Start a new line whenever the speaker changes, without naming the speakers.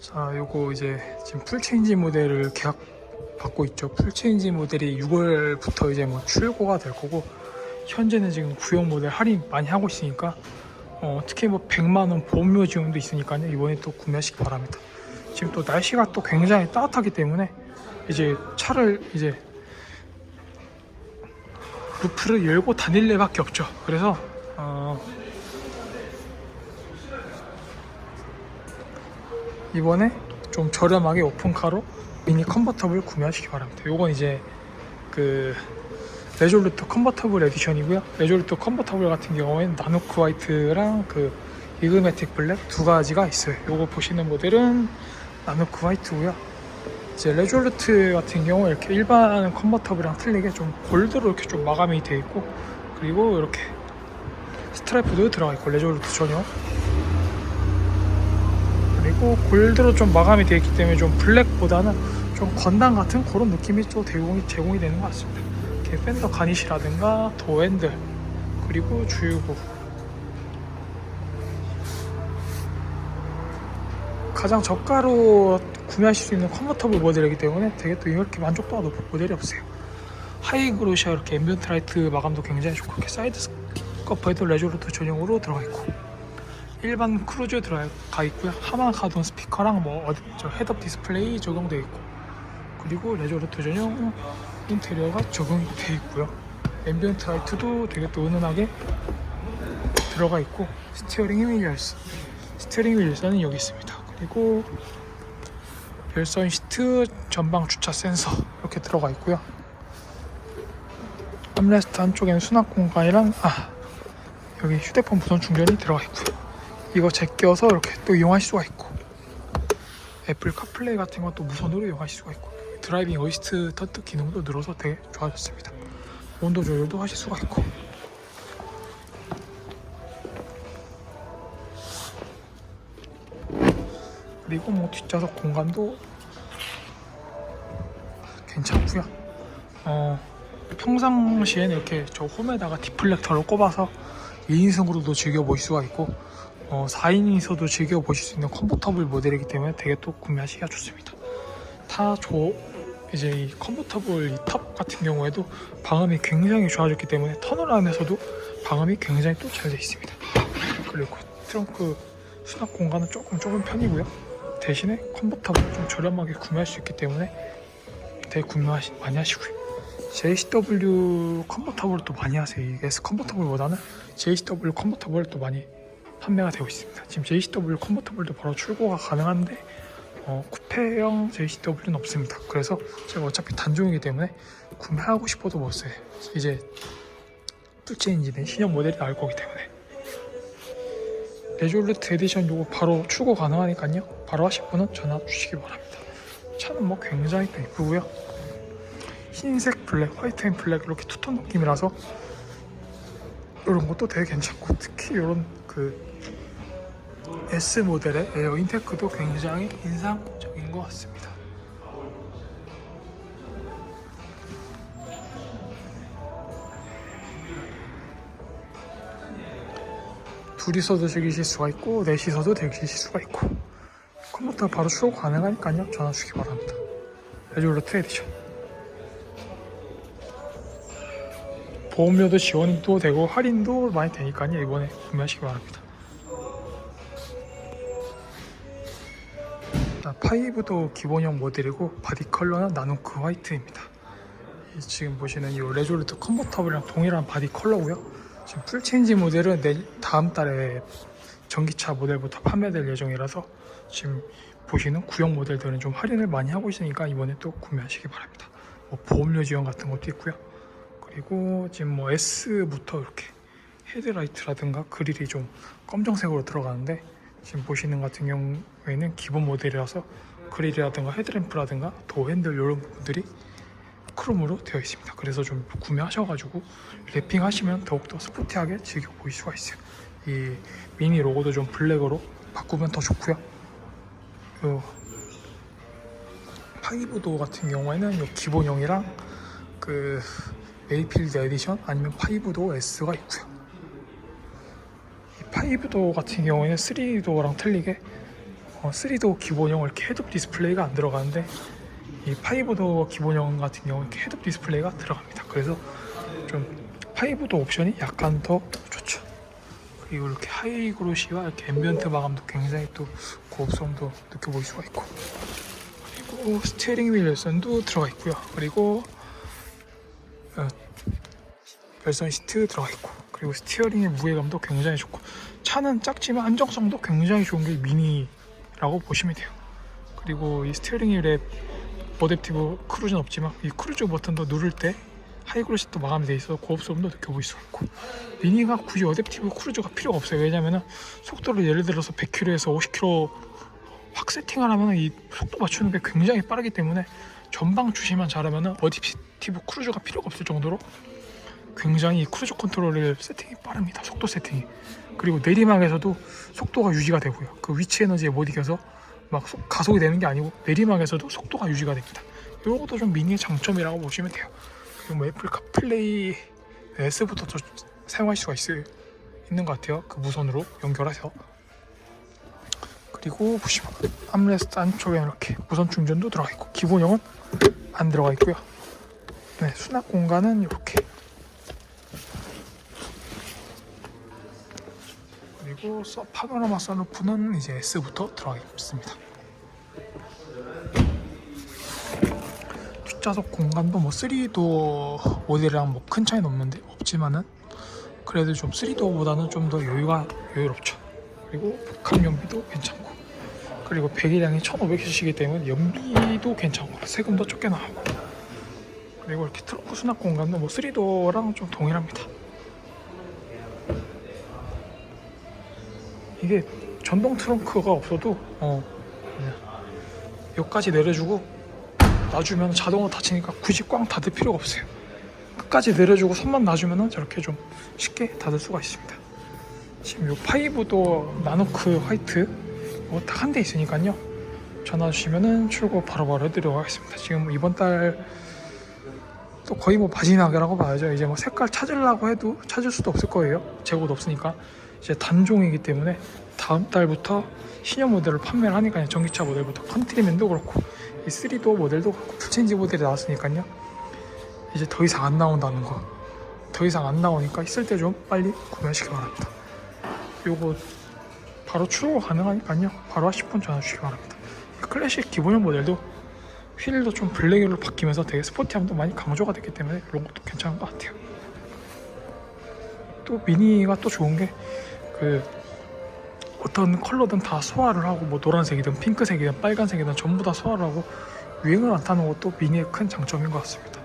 자, 요거 이제 지금 풀체인지 모델을 계약 받고 있죠. 풀체인지 모델이 6월부터 이제 뭐 출고가 될 거고 현재는 지금 구형 모델 할인 많이 하고 있으니까 어, 특히 뭐 100만 원 보험료 지원도 있으니까요. 이번에 또 구매하시기 바랍니다. 지금 또 날씨가 또 굉장히 따뜻하기 때문에 이제 차를 이제 루프를 열고 다닐 일밖에 없죠. 그래서 어, 이번에 좀 저렴하게 오픈카로 미니 컨버터블 구매하시기 바랍니다. 요건 이제 그 레졸루트 컨버터블 에디션이고요. 레졸루트 컨버터블 같은 경우에는 나노크 화이트랑 그 이그매틱 블랙 두 가지가 있어요. 요거 보시는 모델은 나노크 화이트고요. 이제 레졸루트 같은 경우 이렇게 일반 컨버터블이랑 틀리게 좀 골드로 이렇게 좀 마감이 되어 있고 그리고 이렇게 스트라이프도 들어가 있고 레졸루트 전용 그리고 골드로 좀 마감이 되어 있기 때문에 좀 블랙보다는 좀 건담 같은 그런 느낌이 좀 제공이, 제공이 되는 것 같습니다. 이렇게 팬더 가니시라든가 도핸들 그리고 주유구 가장 저가로 구매하실 수 있는 컨버터블 모델이기 때문에 되게 또 이렇게 만족도가 높은 모델이 없어요. 하이그로시아 이렇게 앰비언트 라이트 마감도 굉장히 좋고 이렇게 사이드 스커퍼에도 레졸루트 전용으로 들어가 있고 일반 크루즈 들어가 있고요. 하만 카돈 스피커랑 뭐 저 헤드업 디스플레이 적용되어 있고 그리고 레졸루트 전용 인테리어가 적용되어 있고요. 앰비언트 라이트도 되게 또 은은하게 들어가 있고 스티어링 휠 열선 스티어링 휠 열선은 여기 있습니다. 그리고 열선 시트 전방 주차 센서 이렇게 들어가 있고요. 암레스트 한쪽에는 수납 공간이랑 아 여기 휴대폰 무선 충전이 들어가 있고요. 이거 제껴서 이렇게 또 이용하실 수가 있고 애플 카플레이 같은 것도 무선으로 이용하실 수가 있고 드라이빙 어시스트 터트 기능도 늘어서 되게 좋아졌습니다. 온도 조절도 하실 수가 있고 그리고 뭐 뒷좌석 공간도 괜찮고요. 어, 평상시에는 이렇게 저 홈에다가 디플렉터를 꼽아서 2인승으로도 즐겨보실 수가 있고 어, 4인이서도 즐겨보실 수 있는 컴포터블 모델이기 때문에 되게 또 구매하시기가 좋습니다. 타조 이제 이 컴포터블 이 탑 같은 경우에도 방음이 굉장히 좋아졌기 때문에 터널 안에서도 방음이 굉장히 또 잘 되어 있습니다. 그리고 트렁크 수납 공간은 조금 좁은 편이고요. 대신에 컴포터블 좀 저렴하게 구매할 수 있기 때문에 되게 구매 많이 하시고요. JCW 컨버터블도 많이 하세요. 이 S 컨버터블보다는 JCW 컨버터블도 많이 판매가 되고 있습니다. 지금 JCW 컨버터블도 바로 출고가 가능한데 어, 쿠페형 JCW는 없습니다. 그래서 제가 어차피 단종이기 때문에 구매하고 싶어도 못 써요. 이제 풀체인지된 신형 모델이 나올 거기 때문에 레졸루트 에디션 요거 바로 출고 가능하니까요. 바로 하실 분은 전화 주시기 바랍니다. 차는 뭐 굉장히 또 이쁘고요. 흰색 블랙, 화이트 앤 블랙 이렇게 투톤 느낌이라서 이런 것도 되게 괜찮고 특히 이런 그 S 모델의 에어 인테크도 굉장히 인상적인 것 같습니다. 둘이서도 즐기실 수가 있고 넷이서도 즐기실 수가 있고 컴퓨터 바로 출고 가능하니까요 전화 주시기 바랍니다. 레졸루트 에디션 보험료도 지원도 되고 할인도 많이 되니까요 이번에 구매하시기 바랍니다. 자, 파이브도 기본형 모델이고 바디 컬러는 나노크 화이트입니다. 이 지금 보시는 이 레졸루트 컨버터블이랑 동일한 바디 컬러고요. 지금 풀체인지 모델은 내 다음 달에 전기차 모델부터 판매될 예정이라서 지금 보시는 구형 모델들은 좀 할인을 많이 하고 있으니까 이번에 또 구매하시기 바랍니다. 뭐 보험료 지원 같은 것도 있고요. 그리고 지금 뭐 S부터 이렇게 헤드라이트라든가 그릴이 좀 검정색으로 들어가는데 지금 보시는 같은 경우에는 기본 모델이라서 그릴이라든가 헤드램프라든가 도핸들 이런 부분들이 크롬으로 되어 있습니다. 그래서 좀 구매하셔가지고 랩핑 하시면 더욱더 스포티하게 즐겨 보일 수가 있어요. 이 미니 로고도 좀 블랙으로 바꾸면 더 좋고요. 요 파이브도 같은 경우에는 요 기본형이랑 그 메이필드 에디션 아니면 파이브도 S가 있고요. 이 파이브도 같은 경우에는 3도어랑 틀리게 어, 3도 기본형 이렇게 헤드업 디스플레이가 안 들어가는데 이 5도 기본형 같은 경우는 헤드업 디스플레이가 들어갑니다. 그래서 좀 5도 옵션이 약간 더 좋죠. 그리고 이렇게 하이 그로시와 이렇게 앰비언트 마감도 굉장히 또 고급성도 느껴볼 수가 있고 그리고 스티어링 휠 열선도 들어가 있고요. 그리고 어, 열선 시트 들어가 있고 그리고 스티어링의 무게감도 굉장히 좋고 차는 작지만 안정성도 굉장히 좋은 게 미니라고 보시면 돼요. 그리고 이 스티어링 휠에 어댑티브 크루즈는 없지만 이 크루즈 버튼도 누를 때 하이그로시도 마감이 돼 있어서 고급성도 느껴볼 수가 있고 미니가 굳이 어댑티브 크루즈가 필요가 없어요. 왜냐면은 속도를 예를 들어서 100km에서 50km 확 세팅을 하면 이 속도 맞추는 게 굉장히 빠르기 때문에 전방 주시만 잘하면 어댑티브 크루즈가 필요가 없을 정도로 굉장히 이 크루즈 컨트롤을 세팅이 빠릅니다. 속도 세팅이. 그리고 내리막에서도 속도가 유지가 되고요. 그 위치 에너지에 못 이겨서 막 속- 가속이 되는 게 아니고 내리막에서도 속도가 유지가 됩니다. 이것도 좀 미니의 장점이라고 보시면 돼요. 그리고 뭐 애플 카플레이 S부터 더 사용할 수가 있어요. 있는 것 같아요. 그 무선으로 연결해서. 그리고 보시면 암레스트 안쪽에 이렇게 무선 충전도 들어가 있고 기본형은 안 들어가 있고요. 네, 수납 공간은 이렇게. 그리고 서 파노라마 선루프는 이제 S부터 들어가 있습니다. 뒷좌석 공간도 뭐 3도 모델이랑 뭐 큰 차이는 없는데 없지만은 그래도 좀 3도어보다는 좀 더 여유가 여유롭죠. 그리고 복합 연비도 괜찮고 그리고 배기량이 1500cc이기 때문에 연비도 괜찮고 세금도 적게 나오고 그리고 이렇게 트렁크 수납 공간도 뭐 3도어랑 좀 동일합니다. 이게 전동 트렁크가 없어도 어 여기까지 내려주고 놔주면 자동으로 닫히니까 굳이 꽝 닫을 필요가 없어요. 끝까지 내려주고 선만 놔주면 저렇게 좀 쉽게 닫을 수가 있습니다. 지금 요 파이브도 나노크 화이트 이거 딱한 대 있으니까요. 전화 주시면은 출고 바로바로 해드리도록 하겠습니다. 지금 이번 달 또 거의 뭐 마지막이라고 봐야죠. 이제 뭐 색깔 찾으려고 해도 찾을 수도 없을 거예요. 재고도 없으니까 이제 단종이기 때문에 다음 달부터 신형 모델을 판매를 하니까요. 전기차 모델부터 컨트리맨도 그렇고 이 3도 모델도 그렇고 풀체인지 모델이 나왔으니까요. 이제 더 이상 안 나온다는 거. 더 이상 안 나오니까 있을 때 좀 빨리 구매하시기 바랍니다. 요거 바로 출고 가능하니까요. 바로 하실 분 전화 주시기 바랍니다. 이 클래식 기본형 모델도 휠도 좀 블랙으로 바뀌면서 되게 스포티함도 많이 강조가 됐기 때문에 이런 것도 괜찮은 것 같아요. 또 미니가 또 좋은 게 그 어떤 컬러든 다 소화를 하고 뭐 노란색이든 핑크색이든 빨간색이든 전부 다 소화를 하고 유행을 안 타는 것도 미니의 큰 장점인 것 같습니다.